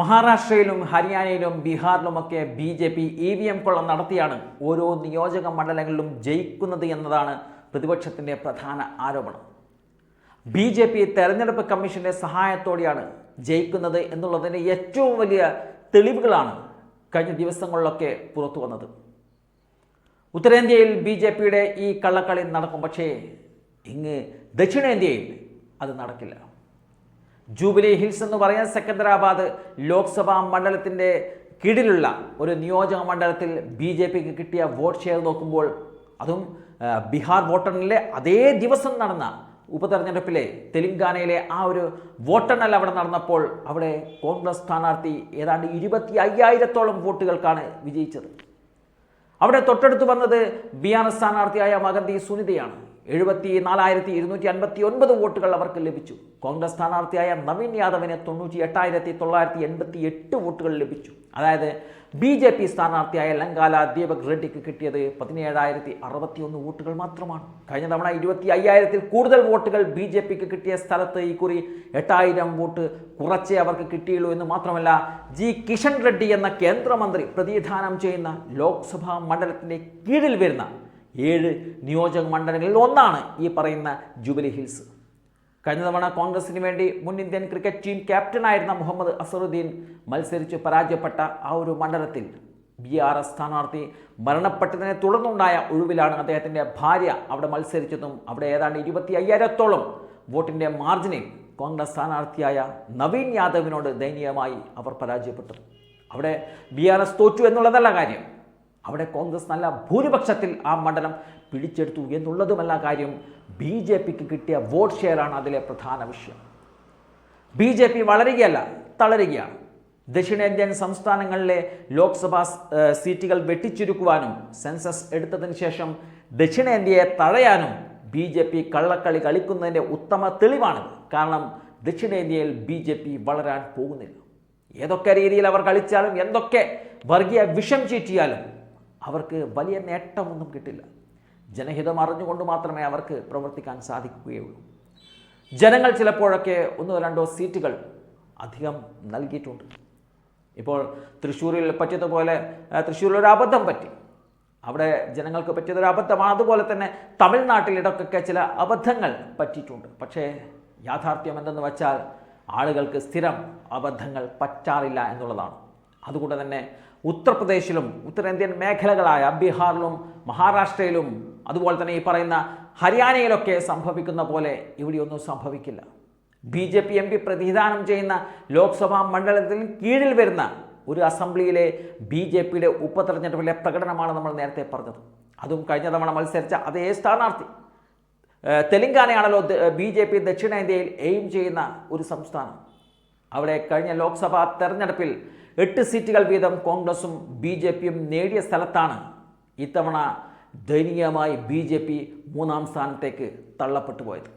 മഹാരാഷ്ട്രയിലും ഹരിയാനയിലും ബീഹാറിലുമൊക്കെ B J P E V M കൊള്ള നടത്തിയാണ് ഓരോ നിയോജക മണ്ഡലങ്ങളിലും ജയിക്കുന്നത് എന്നതാണ് പ്രതിപക്ഷത്തിന്റെ പ്രധാന ആരോപണം. ബി ജെ പി തെരഞ്ഞെടുപ്പ് കമ്മീഷന്റെ സഹായത്തോടെയാണ് ജയിക്കുന്നത് എന്നുള്ളതിന്റെ ഏറ്റവും വലിയ തെളിവുകളാണ് കഴിഞ്ഞ ദിവസങ്ങളിലൊക്കെ പുറത്തു വന്നത്. ഉത്തരേന്ത്യയിൽ ബി ജെ പിയുടെ ഈ കള്ളക്കളി നടക്കും പക്ഷേ ഇങ്ങ് ദക്ഷിണേന്ത്യയിൽ അത് നടക്കില്ല. ജൂബിലി ഹിൽസ് എന്ന് പറയാൻ സെക്കന്ദരാബാദ് ലോക്സഭാ മണ്ഡലത്തിന്റെ കീഴിലുള്ള ഒരു നിയോജക മണ്ഡലത്തിൽ ബി ജെ പിക്ക് കിട്ടിയ വോട്ട് ഷെയർ നോക്കുമ്പോൾ അതും ബീഹാർ വോട്ടെണ്ണലിലെ അതേ ദിവസം നടന്ന ഉപതെരഞ്ഞെടുപ്പിലെ തെലങ്കാനയിലെ ആ ഒരു വോട്ടെണ്ണൽ അവിടെ നടന്നപ്പോൾ അവിടെ കോൺഗ്രസ് സ്ഥാനാർത്ഥി ഏതാണ്ട് ഇരുപത്തി അയ്യായിരത്തോളം വോട്ടുകൾക്കാണ് വിജയിച്ചത്. അവിടെ തൊട്ടടുത്ത് വന്നത് ബി ആർ എസ് സ്ഥാനാർത്ഥിയായ മകന്തി സുനിതയാണ്. എഴുപത്തി നാലായിരത്തി ഇരുന്നൂറ്റി അൻപത്തി ഒൻപത് വോട്ടുകൾ അവർക്ക് ലഭിച്ചു. കോൺഗ്രസ് സ്ഥാനാർത്ഥിയായ നവീൻ യാദവിന് തൊണ്ണൂറ്റി എട്ടായിരത്തി തൊള്ളായിരത്തി എൺപത്തി എട്ട് വോട്ടുകൾ ലഭിച്ചു. അതായത് ബി ജെ പി സ്ഥാനാർത്ഥിയായ ലങ്കാല ദീപക് റെഡ്ഡിക്ക് കിട്ടിയത് പതിനേഴായിരത്തി അറുപത്തി ഒന്ന് വോട്ടുകൾ മാത്രമാണ്. കഴിഞ്ഞ തവണ ഇരുപത്തി അയ്യായിരത്തിൽ കൂടുതൽ വോട്ടുകൾ ബി ജെ പിക്ക് കിട്ടിയ സ്ഥലത്ത് ഇക്കുറി എട്ടായിരം വോട്ട് കുറച്ചേ അവർക്ക് കിട്ടിയുള്ളൂ എന്ന് മാത്രമല്ല ജി കിഷൻ റെഡ്ഡി എന്ന കേന്ദ്രമന്ത്രി പ്രതിനിധാനം ചെയ്യുന്ന ലോക്സഭാ മണ്ഡലത്തിന്റെ കീഴിൽ വരുന്ന ഏഴ് നിയോജക മണ്ഡലങ്ങളിൽ ഒന്നാണ് ഈ പറയുന്ന ജൂബിലി ഹിൽസ്. കഴിഞ്ഞ തവണ കോൺഗ്രസിന് വേണ്ടി മുൻ ഇന്ത്യൻ ക്രിക്കറ്റ് ടീം ക്യാപ്റ്റനായിരുന്ന മുഹമ്മദ് അസറുദ്ദീൻ മത്സരിച്ച് പരാജയപ്പെട്ട ആ ഒരു മണ്ഡലത്തിൽ ബി ആർ എസ് സ്ഥാനാർത്ഥി മരണപ്പെട്ടതിനെ തുടർന്നുണ്ടായ ഒഴിവിലാണ് അദ്ദേഹത്തിന്റെ ഭാര്യ അവിടെ മത്സരിച്ചതും അവിടെ ഏതാണ്ട് ഇരുപത്തി അയ്യായിരത്തോളം വോട്ടിന്റെ മാർജിനിൽ കോൺഗ്രസ് സ്ഥാനാർത്ഥിയായ നവീൻ യാദവിനോട് ദയനീയമായി അവർ പരാജയപ്പെട്ടു. അവിടെ ബി ആർ എസ് തോറ്റു എന്നുള്ളതല്ല കാര്യം. അവിടെ കോൺഗ്രസ് നല്ല ഭൂരിപക്ഷത്തിൽ ആ മണ്ഡലം പിടിച്ചെടുത്തു എന്നുള്ളതുമല്ല കാര്യം. ബി ജെ പിക്ക് കിട്ടിയ വോട്ട് ഷെയറാണ് അതിലെ പ്രധാന വിഷയം. ബി ജെ പി വളരുകയല്ല തളരുകയാണ്. ദക്ഷിണേന്ത്യൻ സംസ്ഥാനങ്ങളിലെ ലോക്സഭാ സീറ്റുകൾ വെട്ടിച്ചുരുക്കുവാനും സെൻസസ് എടുത്തതിന് ശേഷം ദക്ഷിണേന്ത്യയെ തഴയാനും ബി ജെ പി കള്ളക്കളി കളിക്കുന്നതിന്റെ ഉത്തമ തെളിവാണിത്. കാരണം ദക്ഷിണേന്ത്യയിൽ ബി ജെ പി വളരാൻ പോകുന്നില്ല. ഏതൊക്കെ രീതിയിൽ അവർ കളിച്ചാലും എന്തൊക്കെ വർഗീയ വിഷം ചീറ്റിയാലും അവർക്ക് വലിയ നേട്ടമൊന്നും കിട്ടില്ല. ജനഹിതം അറിഞ്ഞുകൊണ്ട് മാത്രമേ അവർക്ക് പ്രവർത്തിക്കാൻ സാധിക്കുകയുള്ളൂ. ജനങ്ങൾ ചിലപ്പോഴൊക്കെ ഒന്നോ രണ്ടോ സീറ്റുകൾ അധികം നൽകിയിട്ടുണ്ട്. ഇപ്പോൾ തൃശ്ശൂരിൽ പറ്റിയതുപോലെ തൃശ്ശൂരിൽ ഒരു അബദ്ധം പറ്റി. അവിടെ ജനങ്ങൾക്ക് പറ്റിയതൊരു അബദ്ധമാണ്. അതുപോലെ തന്നെ തമിഴ്നാട്ടിൽ ഇടയ്ക്കൊക്കെ ചില അബദ്ധങ്ങൾ പറ്റിയിട്ടുണ്ട്. പക്ഷേ യാഥാർത്ഥ്യം എന്തെന്ന് വച്ചാൽ ആളുകൾക്ക് സ്ഥിരം അബദ്ധങ്ങൾ പറ്റാറില്ല എന്നുള്ളതാണ്. അതുകൊണ്ട് തന്നെ ഉത്തർപ്രദേശിലും ഉത്തരേന്ത്യൻ മേഖലകളായ ബീഹാറിലും മഹാരാഷ്ട്രയിലും അതുപോലെ തന്നെ ഈ പറയുന്ന ഹരിയാനയിലൊക്കെ സംഭവിക്കുന്ന പോലെ ഇവിടെയൊന്നും സംഭവിക്കില്ല. B J P M P പ്രതിനിധാനം ചെയ്യുന്ന ലോക്സഭാ മണ്ഡലത്തിന് കീഴിൽ വരുന്ന ഒരു അസംബ്ലിയിലെ ബി ജെ പിയുടെ ഉപതെരഞ്ഞെടുപ്പിലെ പ്രകടനമാണ് നമ്മൾ നേരത്തെ പറഞ്ഞത്. അതും കഴിഞ്ഞ തവണ മത്സരിച്ച അതേ സ്ഥാനാർത്ഥി തെലങ്കാനയാണല്ലോ ബി ജെ പി ദക്ഷിണേന്ത്യയിൽ എയിം ചെയ്യുന്ന ഒരു സംസ്ഥാനം. അവിടെ കഴിഞ്ഞ ലോക്സഭാ തെരഞ്ഞെടുപ്പിൽ എട്ട് സീറ്റുകൾ വീതം കോൺഗ്രസും ബി ജെ പിയും നേടിയ സ്ഥലത്താണ് ഇത്തവണ ദയനീയമായി ബി ജെ പി മൂന്നാം സ്ഥാനത്തേക്ക് തള്ളപ്പെട്ടു പോയത്.